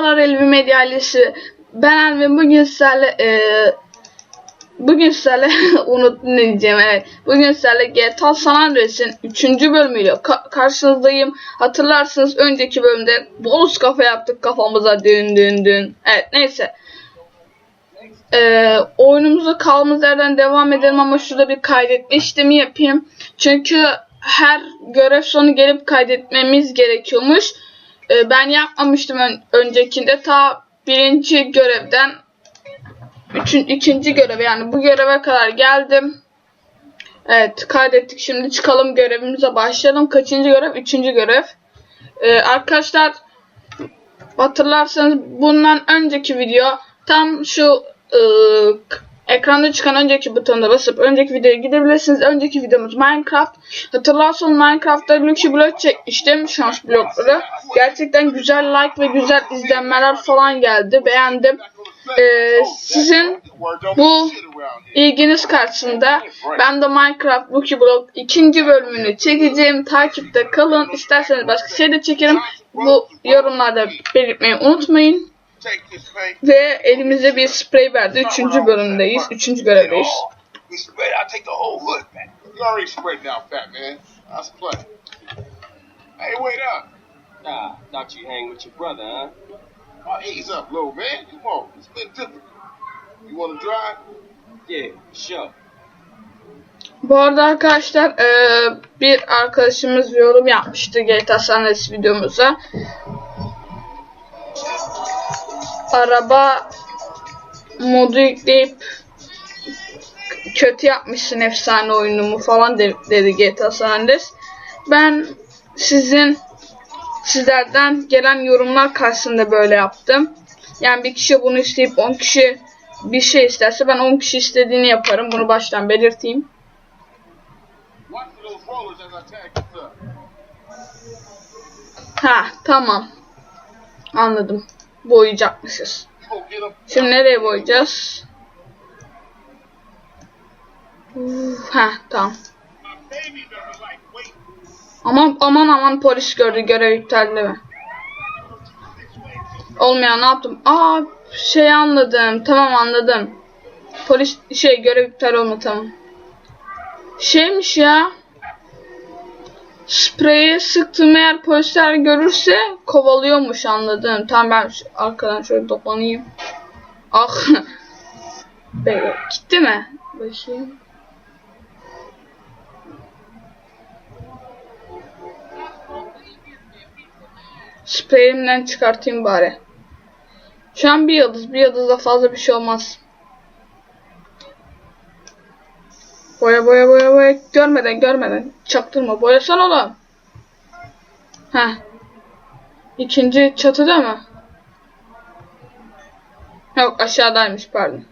Merhabalar Elvi Medya ailesi. Ben Elvin. Bugün sizlerle e, bugün sizlerle unuttum ne diyeceğim evet. Bugün sizlerle GTA San Andreas'in 3. bölümüyle ka- karşınızdayım. Hatırlarsınız önceki bölümde bonus kafa yaptık kafamıza dün dün dün. Evet neyse. E, oyunumuza kaldığımız yerden devam edelim ama şurada bir kaydetme işlemi yapayım. Çünkü her görev sonu gelip kaydetmemiz gerekiyormuş. Ee, ben yapmamıştım ön- öncekinde ta birinci görevden üçün, ikinci göreve yani bu göreve kadar geldim. Evet kaydettik şimdi çıkalım görevimize başlayalım. Kaçıncı görev? Üçüncü görev. Ee, arkadaşlar hatırlarsanız bundan önceki video tam şu ıı, ekranda çıkan önceki butonuna basıp önceki videoya gidebilirsiniz. Önceki videomuz Minecraft. Hatırlarsanız Minecraft'ta Lucky Block çekmiştim. Şans blokları. Gerçekten güzel like ve güzel izlenmeler falan geldi. Beğendim. Ee, sizin bu ilginiz karşısında ben de Minecraft Lucky Block ikinci bölümünü çekeceğim. Takipte kalın. İsterseniz başka şey de çekerim. Bu yorumlarda belirtmeyi unutmayın. Ve elimize bir sprey verdi. Üçüncü bölümdeyiz. Üçüncü görevdeyiz. Hey, wait up. Ah, thought you hang with your brother, huh? Oh, ease up, little man. Come on, it's been difficult. You want to drive? Yeah, sure. Bu arada arkadaşlar eee, bir arkadaşımız yorum yapmıştı GTA San Andreas videomuza. Araba modu yükleyip kötü yapmışsın efsane oyunumu falan de- dedi GTA San Andreas. Ben sizin sizlerden gelen yorumlar karşısında böyle yaptım. Yani bir kişi bunu isteyip 10 kişi bir şey isterse ben 10 kişi istediğini yaparım. Bunu baştan belirteyim. Ha tamam. Anladım. Boyayacakmışız. Şimdi nereye boyayacağız? Ha tamam. Aman aman aman polis gördü görev iptal mi? Olmayan ne yaptım? Aa şey anladım. Tamam anladım. Polis şey görev iptal olma tamam. Şeymiş ya. Spreyi sıktım eğer polisler görürse kovalıyormuş anladım. Tamam ben arkadan şöyle dolanayım. Ah. Be, gitti mi? Bakayım. Spreyimden çıkartayım bari. Şu an bir yıldız. Bir yıldızda fazla bir şey olmaz. Boya boya boya boya. Görmeden görmeden. Çaktırma. Boyasan oğlum. Heh. İkinci çatıda mı? Yok aşağıdaymış pardon.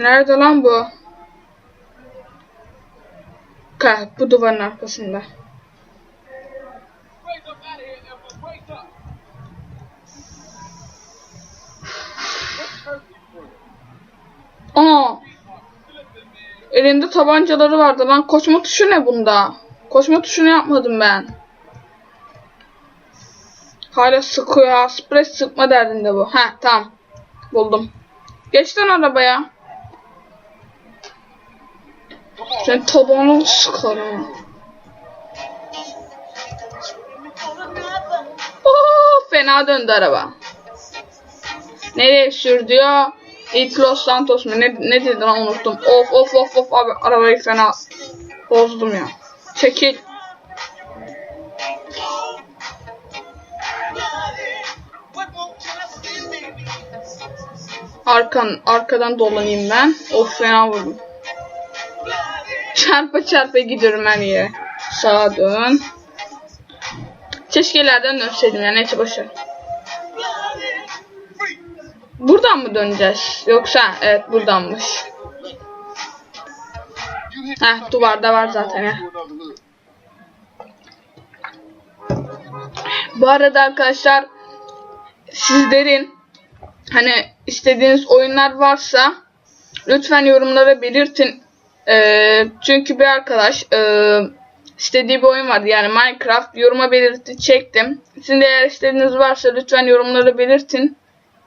Nerede lan bu? Ka bu duvarın arkasında. Elinde tabancaları vardı lan. Koşma tuşu ne bunda? Koşma tuşunu yapmadım ben. Hala sıkıyor ha. Sprey sıkma derdinde bu. Ha tamam. Buldum. Geç lan arabaya. Sen tabanını sıkarım. Oo, fena döndü araba. Nereye sür diyor? It Los Santos mu? Ne, ne dedi lan unuttum. Of of of of abi arabayı fena bozdum ya. Çekil. Arkan, arkadan dolanayım ben. Of fena vurdum. Çarpa çarpa gidiyorum her yere. Sağa dön. Keşke ileriden dönseydim ya neyse boşver. Buradan mı döneceğiz? Yoksa evet buradanmış. Heh duvarda var zaten ya. Bu arada arkadaşlar sizlerin hani istediğiniz oyunlar varsa lütfen yorumlara belirtin. Ee, çünkü bir arkadaş ee, istediği bir oyun vardı. Yani Minecraft yoruma belirtti çektim. Sizin de eğer istediğiniz varsa lütfen yorumları belirtin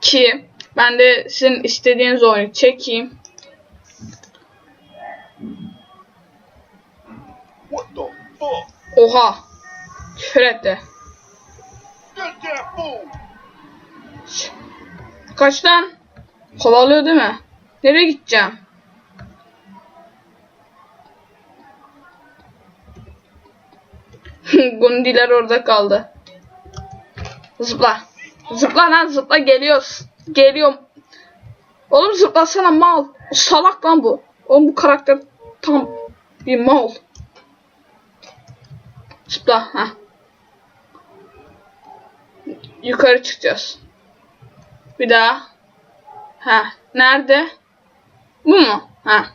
ki ben de sizin istediğiniz oyunu çekeyim. Oha. Küfür etti. Get that fool! Kaç lan? Kovalıyor değil mi? Nereye gideceğim? Gundiler orada kaldı. Zıpla. Zıpla lan zıpla geliyoruz. Geliyorum. Oğlum zıplasana mal. Salak lan bu. Oğlum bu karakter tam bir mal. Zıpla. ha. Yukarı çıkacağız. Bir daha. Ha, nerede? Bu mu? Ha.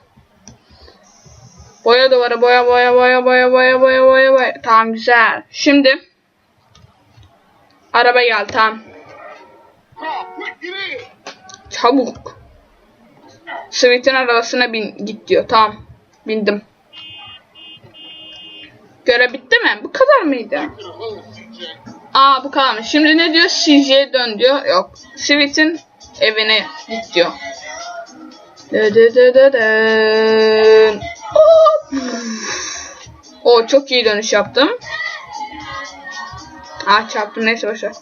Boya duvarı, boya boya boya boya boya boya boya boya. Tamam güzel. Şimdi araba gel tamam. Çabuk. Sweet'in arabasına bin git diyor. Tamam. Bindim. Görev bitti mi? Bu kadar mıydı? Aa bu kadarmış. Şimdi ne diyor? CJ'ye dön diyor. Yok. Sweet'in evine git diyor. O çok iyi dönüş yaptım. Ah çarptım neyse boşver.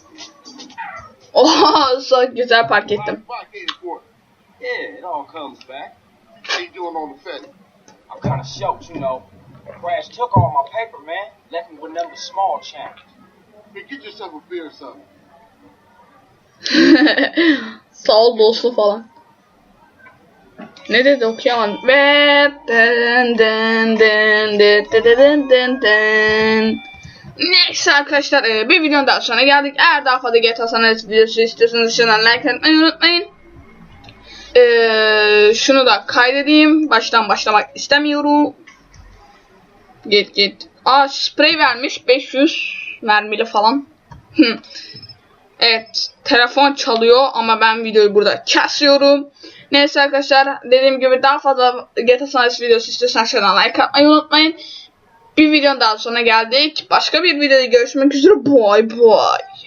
Oha güzel park ettim. Yeah, it all comes back. How you doing on the fence? I'm kind of shocked, you know. Crash took all my paper, man. Left me with but small change. Man, get yourself a beer or something. Sağ ol dostum falan. Ne dedi okuyamadım. Ve den den den den den den den den. Neyse arkadaşlar e, bir videonun daha sonra geldik. Eğer daha fazla GTA San Andreas videosu istiyorsanız dışarıdan like atmayı unutmayın. E, şunu da kaydedeyim. Baştan başlamak istemiyorum. Git git. Aa sprey vermiş 500 mermili falan. Evet, telefon çalıyor ama ben videoyu burada kesiyorum. Neyse arkadaşlar, dediğim gibi daha fazla GTA San Andreas videosu istiyorsanız aşağıdan like atmayı unutmayın. Bir videonun daha sonra geldik. Başka bir videoda görüşmek üzere. Bye bye.